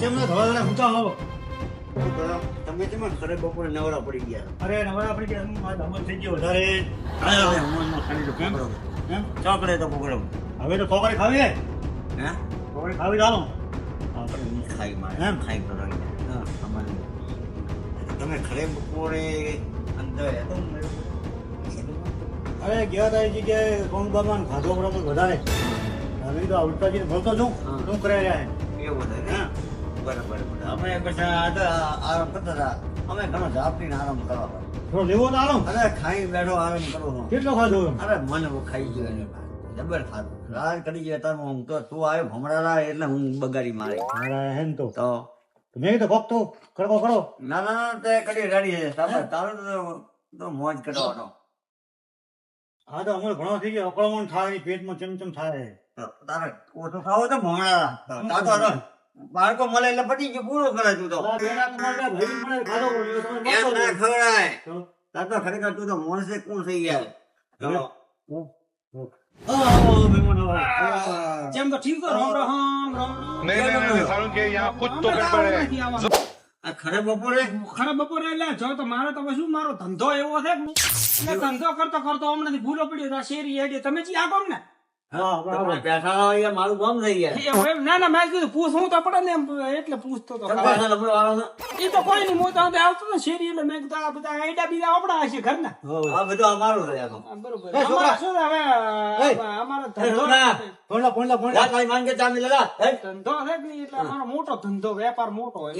ચેમ ના ધોળા તમે કેમ ખરે બપોરે નવરા પડી ગયા અરે નવરા પડી ગયા. આ હમણાં થઈ ગયો વધારે. કેમ? એમ ચોકડે તો પકડો હવે તો ખોકરી ખાવી હે? હે ખોકરી ખાવી ચાલો. આપણે ખાઈ મારે. એમ? ખાઈ કરો હા. અમારે. તમે ખરે બપોરે અંદર અરે ગયા તા જગ્યાએ કોણ બાબા ખાધો પડો વધારે હવે તો ઉલટાજી મળતો છું. હા. શું કરે રહ્યા એવું ને? હા. બરાબર. અમે પછી આ આરામ કરતા હતા. અમે ઘણો ઝાપટીને આરામ કરવા થોડો લેવો તો આલો અરે ખાઈ બેઠો આરામ કરો કેટલો ખાધો અરે મને ખાઈ ગયો જબર ખાધું. રાત કરી ગયા તાર. હું તો તું આવ્યો ભમરાડા એટલે હું બગાડી મારી. મારા હેન તો. તો? તો મેં કીધું કોક કડકો કરો. ના ના ના તે કડી રાડી છે. તારે તો- તો મોજ કરવાનો. હા તો અમારે ઘણો થઈ ગયો. અકળામણ થાય પેટમાં ચમચમ થાય. તો તારે ઓછો ખાવો તો ભમરાડા તા તો હવે બાળકો મળે એટલે પટી ગયું પૂરો કરે તું તો. એમ ખરેખર તું તો મોણસે કોણ થઈ ગયા? જેમ તો ઠીક તો ગડબડ હે. ખરે બપોરે? ખરે બપોરે એટલે જો તો મારે તમે શું મારો ધંધો એવો છે? ધંધો કરતો કરતો હમણાં ભૂલો પડ્યો શેરી હેડી તમે ચી આ ને? મારું કામ થઈ ગયા ના ના મેં કીધું પૂછવું તો પડે ને એટલે પૂછતો તો? એ તો કોઈ નહીં હું તો આવતો ને શેરી એટલે મેં કીધું આ બધા આઈડા બીજા આપણા હશે ઘરના આ બધું અમારું છે આ તો. આ બરોબર શું હવે અમારો ધંધો. જા તારી માંગે ચા મિલે જા. હે? ધંધો છે કે નહીં એટલે અમારો મોટો ધંધો વેપાર મોટો હોય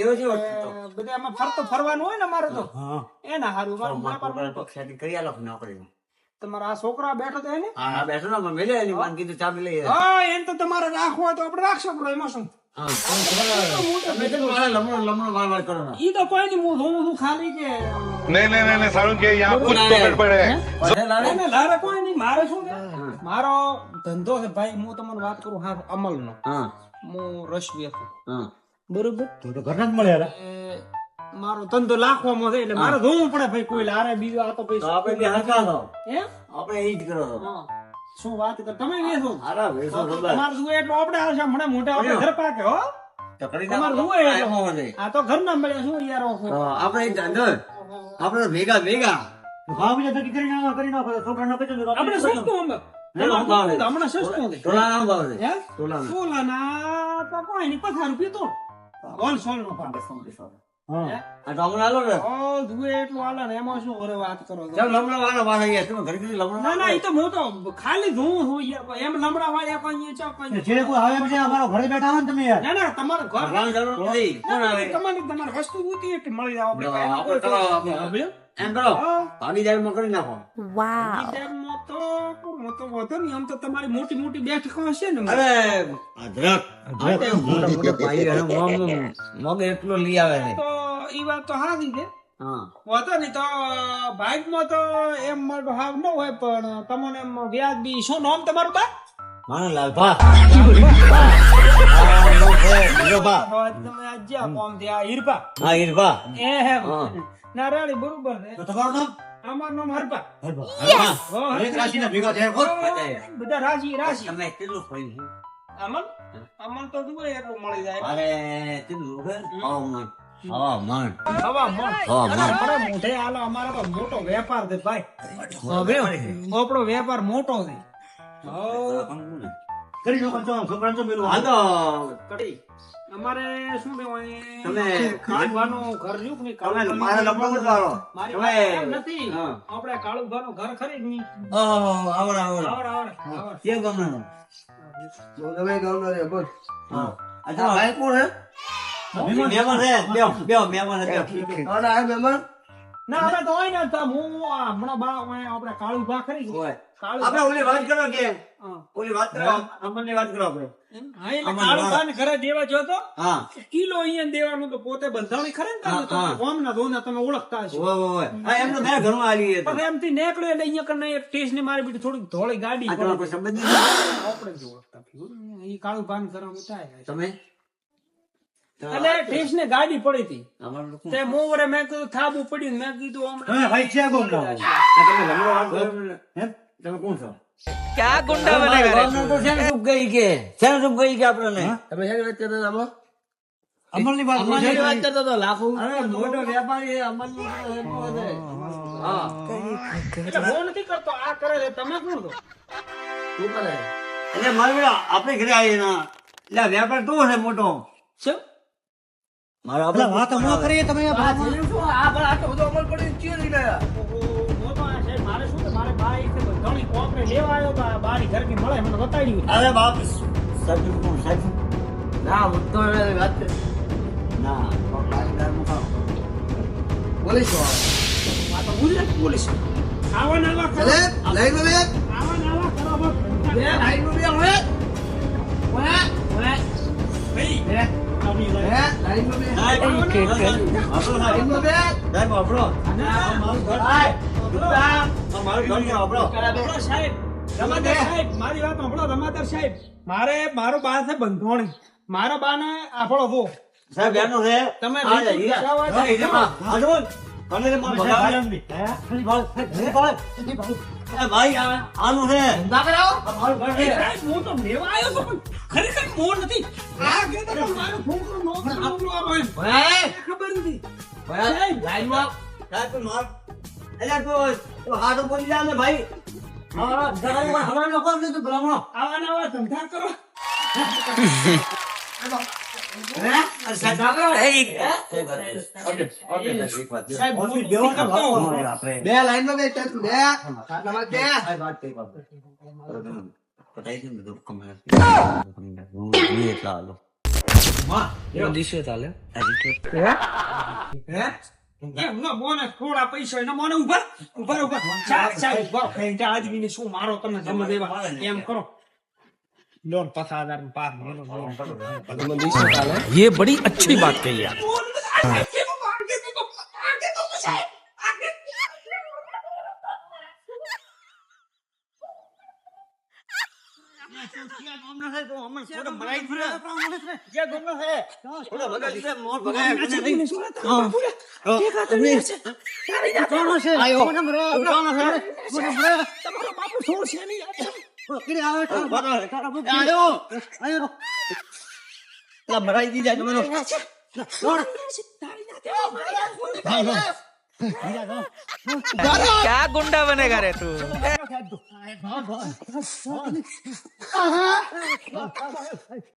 બધા ફરતો ફરવાનું હોય ને અમારે તો હા. એના હારું વેપાર મારા કરી આલો નોકરીમાં. તમારા છોકરા બેઠો તો એને? હા બેઠો ને મેલે એની માન કીધું ચાબી લઈ હા એમ તો તમારે રાખવો તો આપણે રાખશો પણ એમાં શું? મારો ધંધો છે ભાઈ હું તમને વાત કરું હા. અમલ નો હું. રસ વ્યક્તિ બરોબર જ મળ્યા મારો ધંધો લાખવામાં છે એટલે મારે જોવું પડે ભાઈ કોઈ લારે બીજો આ તો તો આપણે ભાઈ છો. હે? આપણે ઈ જ કરો છો. હા. શું વાત કર? તમે વેસો હારા વેસો. તમારે જુએ એટલો આપણે આવશે મને મોટા આપણે ઘર પાકે હો. કરી શું આપણે ઈ ધંધો. આપણે તો ભેગા ભેગા. કરી કરી. આપણે સસ્તું હમણાં સસ્તું કોઈ નહીં પથાર રૂપિયા તો. હોલ સોલ નો પાડે હા. આ તો હમણાં આલો ને. હોલ જુએ એટલું ને એમાં શું કરે વાત કરો? ચાલ લમણો વાળો પાસે અહીંયા. તમે ઘરે કીધું લમણો ના ના એ તો હું તો ખાલી જોઉં છું યાર એમ લમડા વાળા કોઈ ચો કોઈ જે કોઈ આવે છે, અમારા ઘરે બેઠા હોય ને તમે યાર ના ના તમારું ઘર ભગવાન જરૂર નથી. કોણ આવે? તમારી તમારી વસ્તુ ઉતી એટલે મળી જાવ આપણે એમ કરો કરી નાખો તો તો વધુ નહીં આમ તો તમારી મોટી મોટી બેઠકો હશે ને. અરે અદરક. મોટા મોટા ભાઈ અને મગ મગ એટલો લઈ આવે છે. તો ઈ વાત તો સારી છે. હા. નહીં તો બાઇકમાં તો એમ મારો હાવ ન હોય પણ તમને એમ વ્યાજ બી શું નામ તમારું બા? લાલ ભા. તમે આજ કોમ થયા હીરપા હા ઈર ભા એ હે હા. બરોબર છે. તમારું નામ? અમારું નામ હરપા હરભા. એક રાશિ ના ભેગા થયા ખોટ. બધા રાશિ રાશિ તમે કેટલું ફોઈ છે અમલ અમલ તો જુએ એટલું મળી જાય. અરે કેટલું ખબર? હવામાન. મોઢે અમારો તો મોટો વેપાર છે ભાઈ. હવે આપણો વેપાર મોટો છે. હો. કરી નાખો, ચાલો, ખબર તો મેલું. હા તો કડી અમારે શું કહેવાય તમે કાળુભાનું ઘર રહ્યું કે? તમે કાળુભાનું મારા વાળો. મારી તમે નથી. હા. આપણે કાળુભાનું ઘર ખરી નહીં. ઓહ આવડે આવડે. આવડ આવડ કે બોલ. હા. અચ્છા ભાઈ કોણ હે બે બે બેહો હે મહેમાન છે બેહો. ના હવે તો હોય ને તો હું હમણાં બા હોય આપણે કાળુભા ખરી ઓય. આપણે ઓલી વાત કરો કે ઓલી વાત કરો અમનની વાત કરો આપણે. હા, એટલે અમારે કાળુભાને ઘરે દેવા જો તો. હા. કિલો અહીંયા દેવાનું તો પોતે બંધાણી ખરે ને હા, તમે હા. તમે ઓળખતા હશો. ઓય ઓય ઓય. હા એમનું મેં ઘણું આલી હતું પછી એમથી નીકળ્યો એટલે અહીંયા કને એક ટેસ્ટની મારી બીટી થોડીક ધોળી ગાડી આ તમારો કોઈ સંબંધ નથી? આપણે ઓળખતા. કાળું ભાન કરવા થાય તમે? એટલે ટેસ્ટ ને ગાડી પડી હતી. તે મેં કીધું થાબુ પડ્યું મેં કીધું હમણાં. તમે ભાઈ છે. તમે ને? તમે કોણ છો? તમારા ગામના તો શેને શુભ ગઈ કે? શેને શુભ ગઈ કે આપણને? તમે શેની વાત કરતા હતા હમણાં? અમલની વાત અમલની વાત લાખો. અરે, મોટો વેપારી છે, અમલનો હા. એટલે હું નથી કરતો આ કરે છે. તમે કોણ છો? શું કરે? એટલે મારે આપણે ઘરે આવીએ ના. એટલે આ વેપાર તું છે મોટો? શું? મારા આપણે વાત ન કરીએ તમે આ શું? આ આટલો બધો અમલ પડી ચીયો લઈ ગયા. મારે શું કે મારે બા એ છે ઘણી કોપરે લેવા આવ્યો તો આ બારી ઘર મળે મને બતાડ્યું અરે બાપ સાહેબ કોણ સાહેબ ના, હું તો વાત ના કારીગરનું પોલીસ આ તો ગુજરાત પોલીસ આવા નાવા કરો અરે, લાઈનમાં બે. આવા નાવા કરો બસ. બે, લાઈનમાં બે, હવે. હવે, હવે. ભાઈ, મારું મારું ઘર છે, આપણો. આપણો સાહેબ રમાદાર સાહેબ મારી વાત સાંભળો રમાદાર સાહેબ મારે મારો બા છે બંધોણી મારો બા ને. આપણો બો. સાહેબ, એનું છે. તમે આ મારે. એ ભાઈ, આ- આનું છે. ધંધા કરાવો. મારું ઘર છે. હું તો લેવા આવ્યો છું પણ ખરેખર મોર નથી આ મારો છોકરો ખબર નથી હવે, લાઈનમાં. સાહેબ, તું માર. અલ્યા, તું- તો હાથો બોલી જા ને ભાઈ. હા, ઘરમાં હવા લોકો તું બ્રાહ્મણો. આવા નવા ધંધા કરો ને. બે ને ન થોડા પૈસા એના મોને ઊભા ઊભા ઊભા ત્યાં આદમીને શું મારો તમે જમા દેવા? એમ કરો. લોન પચાસ હજાર માં પાર મેલો લોન ये बड़ी अच्छी बात कही आप क्या गुंडा बनेगा रे तू